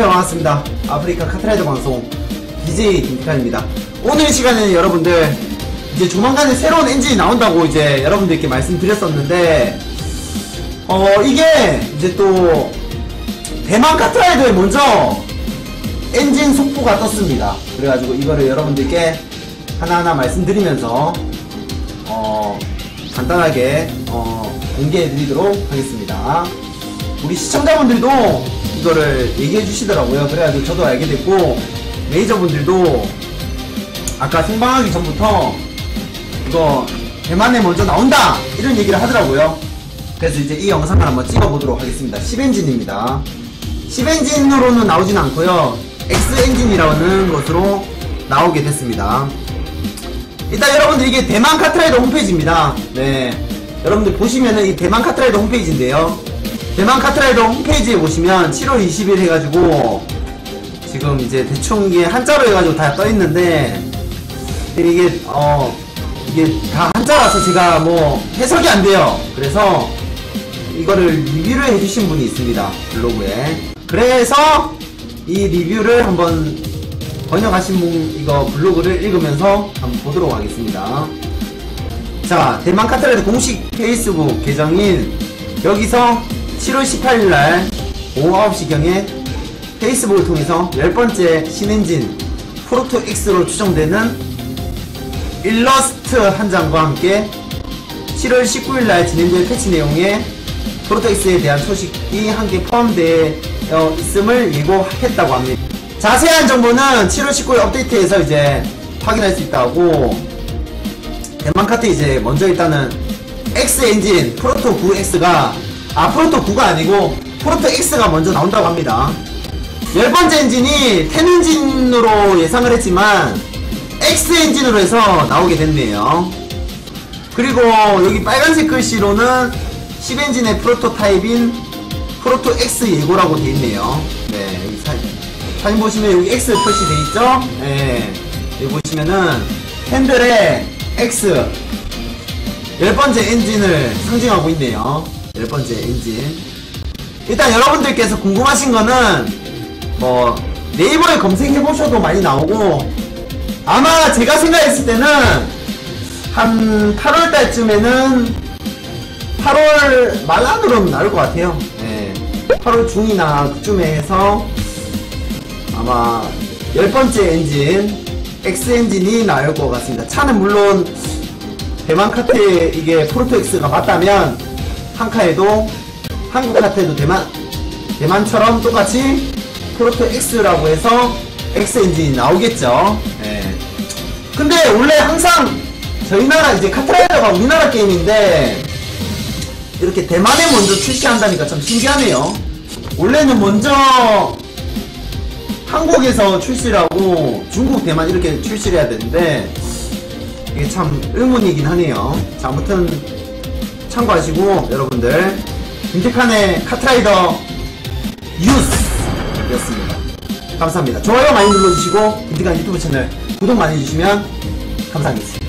안녕하세요. 반갑습니다. 아프리카 카트라이더 방송 DJ 김태칸입니다. 오늘 이 시간에는 여러분들 이제 조만간에 새로운 엔진이 나온다고 이제 여러분들께 말씀드렸었는데 어 이게 이제 또 대만 카트라이더에 먼저 엔진 속보가 떴습니다. 그래가지고 이거를 여러분들께 하나하나 말씀드리면서 어 간단하게 어 공개해드리도록 하겠습니다. 우리 시청자분들도 이거를 얘기해 주시더라고요. 그래가지고 저도 알게 됐고, 메이저분들도 아까 생방하기 전부터 이거 대만에 먼저 나온다! 이런 얘기를 하더라고요. 그래서 이제 이 영상을 한번 찍어보도록 하겠습니다. 10엔진입니다. 10엔진으로는 나오진 않고요. X엔진이라는 것으로 나오게 됐습니다. 일단 여러분들 이게 대만 카트라이더 홈페이지입니다. 네. 여러분들 보시면은 이 대만 카트라이더 홈페이지인데요. 대만 카트라이더 홈페이지에 보시면 7월 20일 해가지고 지금 이제 대충 이게 한자로 해가지고 다 떠있는데 이게 어 이게 다 한자라서 제가 뭐 해석이 안 돼요. 그래서 이거를 리뷰를 해주신 분이 있습니다 블로그에. 그래서 이 리뷰를 한번 번역하신 분 이거 블로그를 읽으면서 한번 보도록 하겠습니다. 자 대만 카트라이더 공식 페이스북 계정인 여기서 7월 18일 날 오후 9시경에 페이스북을 통해서 10번째 신엔진 프로토 X로 추정되는 일러스트 한 장과 함께 7월 19일 날 진행될 패치 내용에 프로토 X에 대한 소식이 함께 포함되어 있음을 예고했다고 합니다. 자세한 정보는 7월 19일 업데이트에서 이제 확인할 수 있다고 대만 카트 이제 먼저 일단은 X 엔진 프로토 9X가 아 프로토 9가 아니고 프로토 X가 먼저 나온다고 합니다. 열 번째 엔진이 10 엔진으로 예상을 했지만 X 엔진으로 해서 나오게 됐네요. 그리고 여기 빨간색 글씨로는 10 엔진의 프로토 타입인 프로토 X 예고라고 돼 있네요. 네, 여기 사, 사진 보시면 여기 X 표시돼 있죠? 네, 여기 보시면은 핸들에 X 열 번째 엔진을 상징하고 있네요. 열 번째 엔진. 일단 여러분들께서 궁금하신 거는 뭐 네이버에 검색해 보셔도 많이 나오고 아마 제가 생각했을 때는 한 8월 달쯤에는 8월 말 안으로는 나올 것 같아요. 네. 8월 중이나 그쯤에 해서 아마 열 번째 엔진 X 엔진이 나올 것 같습니다. 차는 물론 대만 카트에 이게 프로토엑스가 맞다면 한카에도 한국 카트에도 대만 대만처럼 똑같이 프로토 X라고 해서 X 엔진이 나오겠죠. 예. 근데 원래 항상 저희 나라 이제 카트라이더가 우리나라 게임인데 이렇게 대만에 먼저 출시한다니까 참 신기하네요. 원래는 먼저 한국에서 출시를 하고 중국, 대만 이렇게 출시를 해야 되는데 이게 참 의문이긴 하네요. 자, 아무튼 참고하시고 여러분들 김태칸의 카트라이더 뉴스였습니다. 감사합니다. 좋아요 많이 눌러주시고 김태칸 유튜브 채널 구독 많이 해주시면 감사하겠습니다.